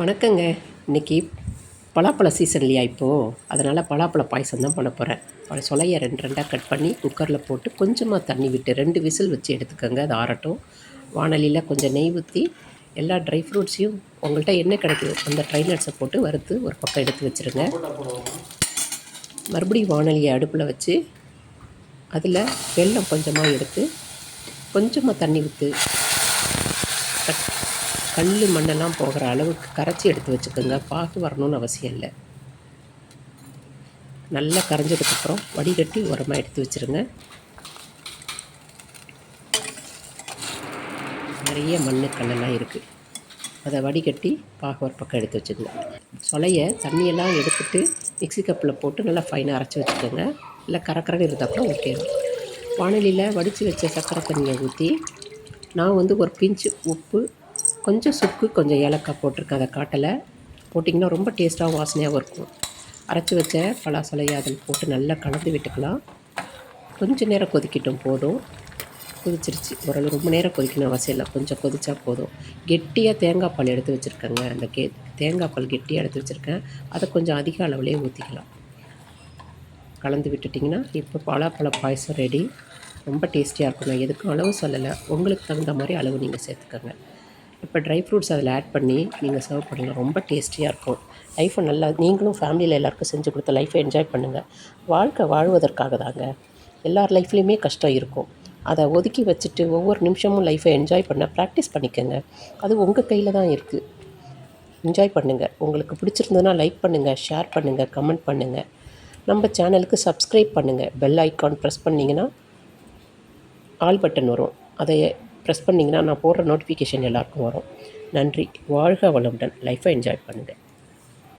வணக்கங்க. இன்னைக்கு பலாப்பழ சீசன் இல்லையா இப்போது அதனால் பலாப்பழ பாயசம் தான் பண்ண போகிறேன் பழ சொலையை ரெண்டு ரெண்டாக கட் பண்ணி குக்கரில் போட்டு கொஞ்சமாக தண்ணி விட்டு ரெண்டு விசில் வச்சு எடுத்துக்கோங்க. அது ஆறட்டும். வாணலியில் கொஞ்சம் நெய் ஊற்றி எல்லா ட்ரை ஃப்ரூட்ஸையும் உங்கள்கிட்ட என்ன கிடைக்குது அந்த ட்ரை நட்ஸை போட்டு வறுத்து ஒரு பக்கம் எடுத்து வச்சுருங்க. மறுபடியும் வானலியை அடுப்பில் வச்சு அதில் வெல்லம் கொஞ்சமாக எடுத்து கொஞ்சமாக தண்ணி ஊற்று கட் கல் மண்ணெல்லாம் போகிற அளவுக்கு கரைச்சி எடுத்து வச்சுக்கோங்க. பாகு வரணும்னு அவசியம் இல்லை. நல்லா கரைஞ்சதுக்கப்புறம் வடிகட்டி உரமாக எடுத்து வச்சுருங்க. நிறைய மண் கல்லெல்லாம் இருக்குது அதை வடிகட்டி பாகு ஒரு பக்கம் எடுத்து வச்சுக்கோங்க. சொலையை தண்ணியெல்லாம் எடுத்துட்டு மிக்சி கப்பில் போட்டு நல்லா ஃபைனாக அரைச்சி வச்சுக்கோங்க. இல்லை கரக்கரன்னு இருந்தாப்புல ஓகே வானிலையில் வடித்து வச்ச சக்கரை தண்ணியை ஊற்றி நான் வந்து ஒரு பிஞ்சு உப்பு கொஞ்சம் சுக்கு கொஞ்சம் ஏலக்காய் போட்டிருக்கேன் அதை காட்டலை. போட்டிங்கன்னா ரொம்ப டேஸ்ட்டாகவும் வாசனையாகவும் இருக்கும். அரைச்சி வச்ச பலாசலையை அதில் போட்டு நல்லா கலந்து விட்டுக்கலாம். கொஞ்சம் நேரம் கொதிக்கட்டும் போதும். கொதிச்சிருச்சு. ஓரளவு ரொம்ப நேரம் கொதிக்கணும் அவசியம் இல்லை. கொஞ்சம் கொதிச்சா போதும். கெட்டியாக தேங்காய் பால் எடுத்து வச்சுருக்கேங்க. அந்த கே தேங்காய் பால் கெட்டியாக எடுத்து வச்சுருக்கேன். அதை கொஞ்சம் அதிக அளவுலேயே ஊற்றிக்கலாம் கலந்து விட்டுட்டிங்கன்னா இப்போ பலாப்பழ பாயசம் ரெடி ரொம்ப டேஸ்டியாக இருக்கும் நான் எதுக்கும் அளவு சொல்லலை. உங்களுக்கு தகுந்த மாதிரி அளவு நீங்கள் சேர்த்துக்கோங்க. இப்போ ட்ரை ஃப்ரூட்ஸ் அதில் ஆட் பண்ணி நீங்கள் சர்வ் பண்ணுங்கள் ரொம்ப டேஸ்டியாக இருக்கும். லைஃப்பை நல்லா நீங்களும் ஃபேமிலியில் எல்லாருக்கும் செஞ்சு கொடுத்து லைஃப்பை என்ஜாய் பண்ணுங்கள் வாழ்க்கை வாழ்வதற்காக தாங்க. எல்லார் லைஃப்லேயுமே கஷ்டம் இருக்கும். அதை ஒதுக்கி வச்சுட்டு ஒவ்வொரு நிமிஷமும் லைஃப்பை என்ஜாய் பண்ண ப்ராக்டிஸ் பண்ணிக்கோங்க. அது உங்கள் கையில் தான் இருக்குது என்ஜாய் பண்ணுங்கள் உங்களுக்கு பிடிச்சிருந்ததுன்னா லைக் பண்ணுங்கள் ஷேர் பண்ணுங்கள் கமெண்ட் பண்ணுங்கள் நம்ம சேனலுக்கு சப்ஸ்கிரைப் பண்ணுங்கள் பெல் ஐக்கான் ப்ரெஸ் பண்ணிங்கன்னா ஆல் பட்டன் வரும். அதை ப்ரெஸ் பண்ணிங்கன்னா நான் போடுற நோட்டிஃபிகேஷன் எல்லாருக்கும் வரும். நன்றி. வாழ்க வளமுடன். லைஃப்பை என்ஜாய் பண்ணுங்கள்